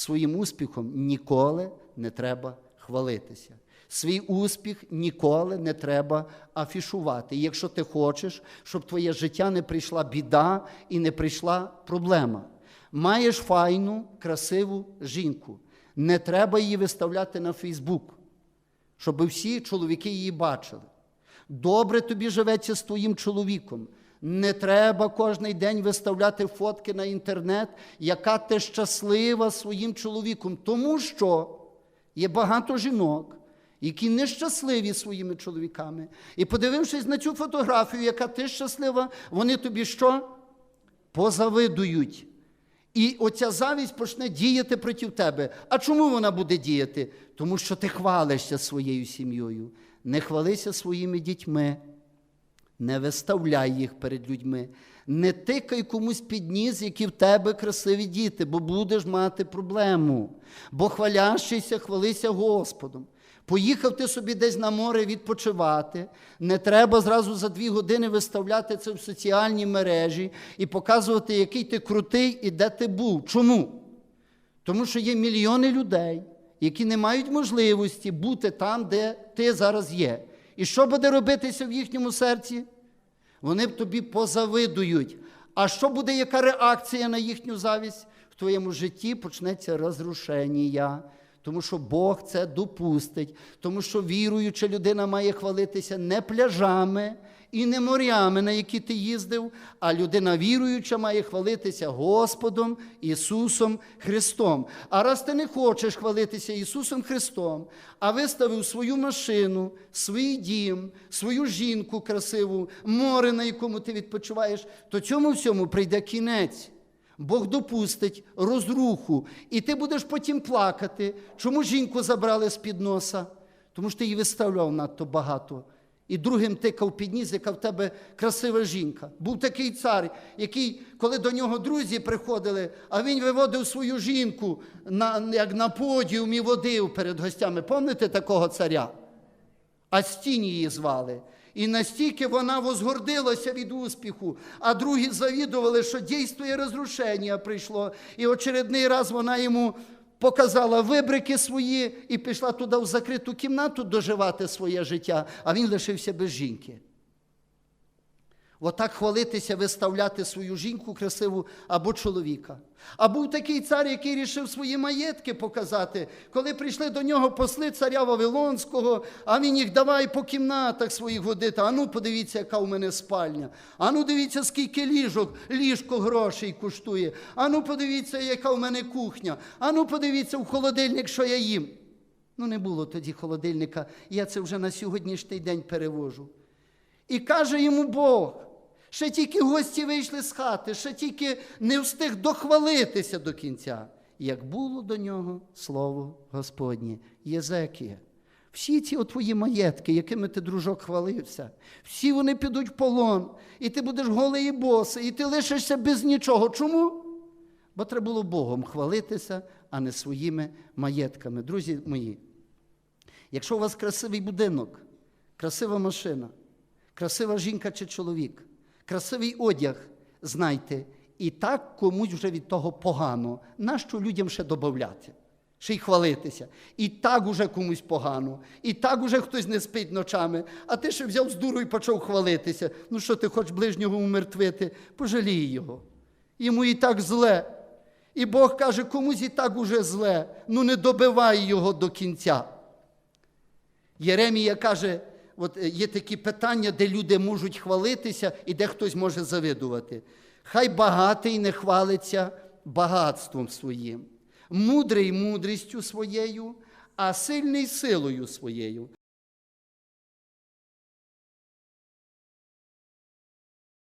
своїм успіхом ніколи не треба хвалитися. Свій успіх ніколи не треба афішувати. Якщо ти хочеш, щоб твоє життя не прийшла біда і не прийшла проблема. Маєш файну, красиву жінку. Не треба її виставляти на Фейсбук, щоб всі чоловіки її бачили. Добре тобі живеться з твоїм чоловіком. Не треба кожен день виставляти фотки на інтернет, яка ти щаслива своїм чоловіком. Тому що є багато жінок, які нещасливі своїми чоловіками. І подивившись на цю фотографію, яка ти щаслива, вони тобі що? Позавидують. І оця завість почне діяти проти тебе. А чому вона буде діяти? Тому що ти хвалишся своєю сім'єю. Не хвалися своїми дітьми, не виставляй їх перед людьми, не тикай комусь під ніс, які в тебе красиві діти, бо будеш мати проблему. Бо хвалящийся, хвалися Господом. Поїхав ти собі десь на море відпочивати. Не треба зразу за дві години виставляти це в соціальні мережі і показувати, який ти крутий і де ти був. Чому? Тому що є мільйони людей, які не мають можливості бути там, де ти зараз є. І що буде робитися в їхньому серці? Вони б тобі позавидують. А що буде, яка реакція на їхню завість? В твоєму житті почнеться розрушення. Тому що Бог це допустить, тому що віруюча людина має хвалитися не пляжами і не морями, на які ти їздив, а людина віруюча має хвалитися Господом Ісусом Христом. А раз ти не хочеш хвалитися Ісусом Христом, а виставив свою машину, свій дім, свою жінку красиву, море, на якому ти відпочиваєш, то цьому всьому прийде кінець. Бог допустить розруху, і ти будеш потім плакати. Чому жінку забрали з-під носа? Тому що ти її виставляв надто багато. І другим тикав під ніс, яка в тебе красива жінка. Був такий цар, який, коли до нього друзі приходили, а він виводив свою жінку на, як на подіум і водив перед гостями. Пам'ятаєте такого царя? А стінь її звали. І настільки вона возгордилася від успіху, а другі завідували, що дійствує розрушення прийшло. І очередний раз вона йому показала вибрики свої і пішла туди в закриту кімнату доживати своє життя, а він лишився без жінки. Отак хвалитися, виставляти свою жінку красиву або чоловіка. А був такий цар, який рішив свої маєтки показати, коли прийшли до нього посли царя Вавилонського, а він їх давай по кімнатах своїх водити. А ну подивіться, яка у мене спальня. А ну дивіться, скільки ліжок, ліжко грошей коштує. А ну подивіться, яка у мене кухня. А ну подивіться в холодильник, що я їм. Ну, не було тоді холодильника. Я це вже на сьогоднішній день перевожу. І каже йому Бог, ще тільки гості вийшли з хати, ще тільки не встиг дохвалитися до кінця. Як було до нього слово Господнє, Єзекія. Всі ці твої маєтки, якими ти, дружок, хвалився, всі вони підуть в полон, і ти будеш голий і босий, і ти лишишся без нічого. Чому? Бо треба було Богом хвалитися, а не своїми маєтками. Друзі мої, якщо у вас красивий будинок, красива машина, красива жінка чи чоловік, красивий одяг, знайте, і так комусь вже від того погано. Нащо людям ще додати? Ще й хвалитися. І так уже комусь погано, і так уже хтось не спить ночами, а ти ще взяв з дуру і почав хвалитися. Ну що ти хочеш ближнього умертвити? Пожалій його. Йому і так зле. І Бог каже, комусь і так уже зле. Ну не добивай його до кінця. Єремія каже, от е, є такі питання, де люди можуть хвалитися і де хтось може завидувати. Хай багатий не хвалиться багатством своїм, мудрий мудрістю своєю, а сильний силою своєю.